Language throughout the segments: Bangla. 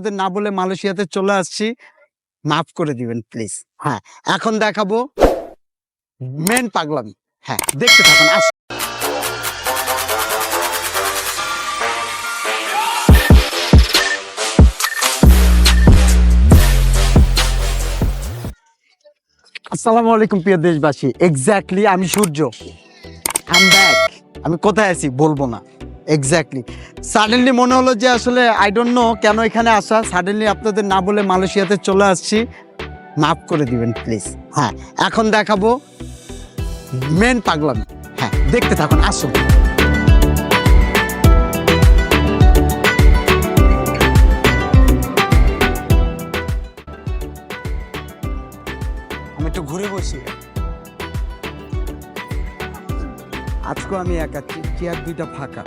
না বলে মালয়েশিয়াতে চলে আসছি, মাফ করে দিবেন প্লিজ হ্যাঁ এখন দেখাবো মেন পাগলামি। হ্যাঁ দেখতে থাকুন, আস আসসালামু আলাইকুম, প্রিয় দেশবাসী। এক্স্যাক্টলি আমি সূর্য। আমি কোথায় আছি? বলব না। এক্স্যাক্টলি সাডেনলি মনে হলো যে আসলে আই ডোন্ট নো কেন এখানে আসা। সাডেনলি আপনাদের না বলে মালয়েশিয়াতে চলে আসছি। মাফ করে দিবেন প্লিজ হ্যাঁ এখন দেখাবো মেন পাগলামি। হ্যাঁ দেখতে থাকুন, আসুন। আমি একটু ঘুরে বসি। আজকে আমি একা চেয়ার দুইটা ফাঁকা।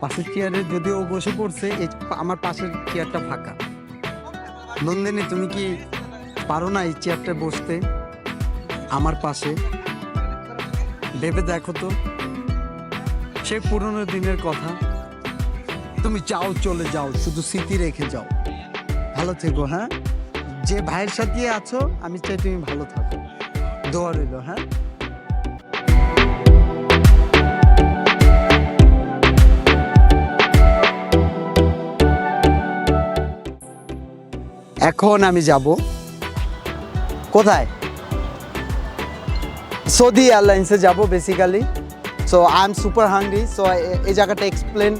পাশের চেয়ারে যদিও বসে পড়ছে, এই আমার পাশের চেয়ারটা ফাঁকা। নন্দিনী, তুমি কি পারো না এই চেয়ারটা বসতে? আমার পাশে। ভেবে দেখো তো সেই পুরনো দিনের কথা। তুমি যাও, চলে যাও, শুধু স্মৃতি রেখে যাও। ভালো থেকো হ্যাঁ? যে ভাইয়ের সাথে আছো, আমি চাই তুমি ভালো থাকো। দোয়া রইল হ্যাঁ? এখন আমি যাব। কোথায়? সৌদি এয়ারলাইন্সে যাব basically so I am super hungry so এই জায়গাটা এক্সপ্লেন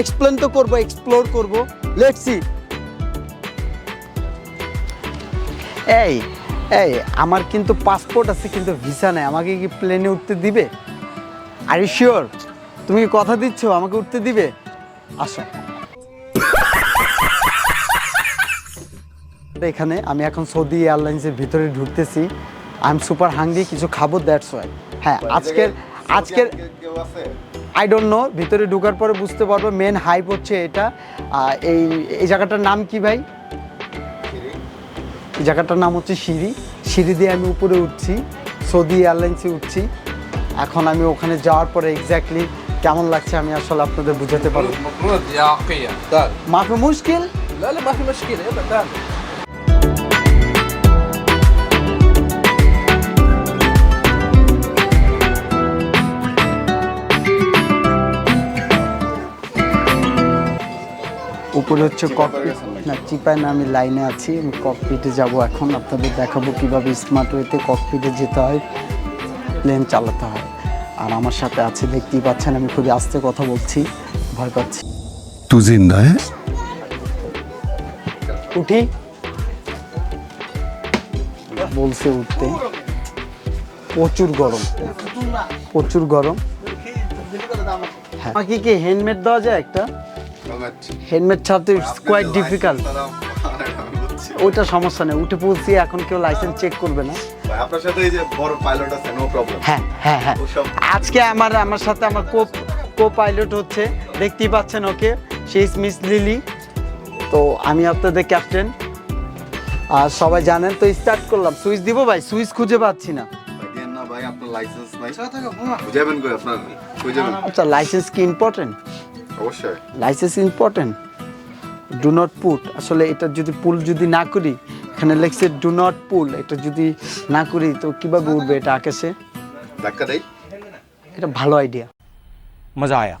এক্সপ্লেন তো করব এক্সপ্লোর করব। লেটস সি এই এই, আমার কিন্তু পাসপোর্ট আছে, কিন্তু ভিসা নেই। আমাকে কি প্লেনে উঠতে দিবে? আর শিওর তুমি কথা দিচ্ছ? আমাকে উঠতে দিবে? আসো। এখানে আমি এখন সৌদি এয়ারলাইন্সের ভিতরে ঢুকতেছি। আই এম সুপার হাঙ্গি কিছু খাব দ্যাটস ওয়াই হ্যাঁ আজকের আজকের আই ডোন্ট নো ভিতরে ঢুকার পরে বুঝতে পারব। মেন হাইপ হচ্ছে এটা। এই এই জায়গাটার নাম কি ভাই? এই জায়গাটার নাম হচ্ছে সিঁড়ি। সিঁড়ি দিয়ে আমি উপরে উঠছি। সৌদি এয়ারলাইন্সে উঠছি। এখন আমি ওখানে যাওয়ার পরে এক্স্যাক্টলি কেমন লাগছে আমি আসলে আপনাদের বুঝাতে পারব। মাফি মুশকিল? উপরে হচ্ছে ককপিট না চিপায় না আমি লাইনে আছি আমি ককপিটে যাব এখন। আপনাদের দেখাবো কীভাবে স্মার্ট ওয়েতে ককপিটে যেতে হয় প্লেন চালাতে হয়। আর আমার সাথে আছে দেখতেই পাচ্ছেন আমি খুবই আস্তে কথা বলছি ভয় পাচ্ছি। তু জিন্দা হ্যাঁ? উঠি। বলছে উঠতে। প্রচুর গরম। প্রচুর গরম। হ্যাঁ। কি কি হেলমেট দেওয়া যায় একটা? হেলমেট ছাড়া তো ইটস কোয়াইট ডিফিকাল্ট ওইটা সমস্যা নেই উঠে পৌঁছি এখন কেউ লাইসেন্স চেক করবে না। আপনার সাথে এই যে বড় পাইলট আছে নো প্রবলেম হ্যাঁ হ্যাঁ হ্যাঁ। আজকে আমার আমার সাথে আমার কো কো পাইলট হচ্ছে দেখতেই পাচ্ছেন okay she is Miss Lily তো আমি আপনাদের ক্যাপ্টেন আর সবাই জানেন তো স্টার্ট করলাম। সুইচ দিব ভাই সুইচ খুঁজে পাচ্ছি না। ভাই দেন না ভাই আপনার লাইসেন্স নাই। বুঝাবেন কই আপনার কই যাবেন আচ্ছা লাইসেন্স কি ইম্পর্টেন্ট অবশ্যই। Licence important do not put আসলে এটা যদি পুল যদি না করি এখানে লেখছে ডু নট পুল এটা যদি না করি তো কীভাবে উঠবে এটা আকাশে? এটা ভালো আইডিয়া মজা আয়া।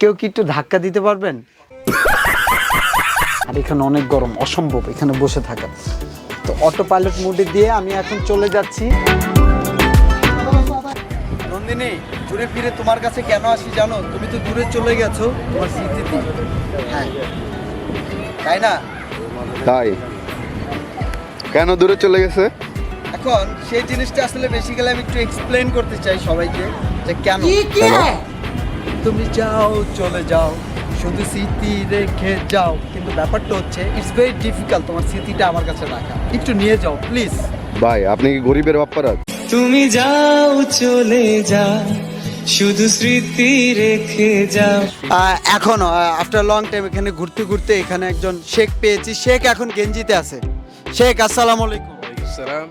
কেউ কি একটু ধাক্কা দিতে পারবেন? আর এখানে অনেক গরম অসম্ভব এখানে বসে থাকা। তো অটো পাইলট মোডে দিয়ে আমি এখন চলে যাচ্ছি। নন্দিনী ঘুরে ফিরে তোমার কাছে কেন আসি জানো? তুমি তো দূরে চলে গেছো। তোমার স্মৃতিতে। হ্যাঁ। তাই না? তাই। কেন দূরে চলে গেছে? এখন সেই জিনিসটা আসলে বেসিক্যালি আমি একটু এক্সপ্লেন করতে চাই সবাইকে যে কেন? তুমি যাও চলে যাও। শুধু স্মৃতি রেখে যাও। কিন্তু ব্যাপারটা হচ্ছে ইটস ভেরি ডিফিকাল্ট তোমার স্মৃতিটা আমার কাছে রাখা। একটু নিয়ে যাও প্লিজ ভাই আপনি কি গরিবের বাপ্পারা তুমি যাও চলে যাও। শুধু স্মৃতি রেখে যাও এখন আফটার লং টাইম এখানে ঘুরতে ঘুরতে এখানে একজন শেখ পেয়েছি শেখ এখন গেঞ্জিতে আছে শেখ আসসালামু আলাইকুম সালাম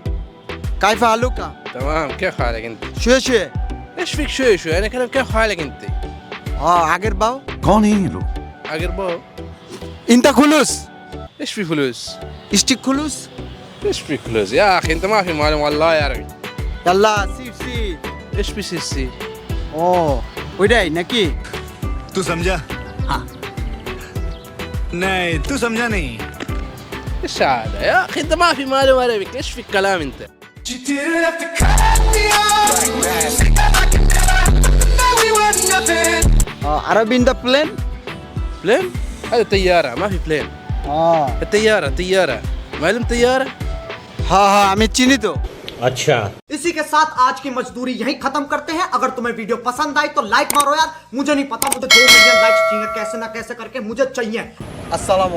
কাইফা আলুকা تمام كيف حالك انت শুয়ে শুয়ে ايش فيك شوي شوي انا كلام كيف حالك انت اه আগের বাও কোন ইলো আগের বাও انت خلوص ايش في فلوس اشتك خلوص ايش في فلوس يا اخي انت ما في مال والله يا رجل يلا سيف سي ايش في سي سي ও ওইটাই নাকি तू समझा हाँ। नहीं तू समझा नहीं ايش هذا؟ يا اخي انت ما في معلومه عربي ايش في الكلام انت؟ عربي ان ذا بلين بلين؟ هذا طياره ما في بلين اه الطياره طياره معلم طياره؟ হ্যাঁ হ্যাঁ আমি চিনি তো इसी के साथ आज की मजदूरी यही खत्म करते हैं। अगर तुम्हें वीडियो पसंद आई तो लाइक मारो यार। मुझे नहीं पता, मुझे दो मिलियन लाइक्स चाहिए। कैसे ना कैसे करके मुझे चाहिए। असल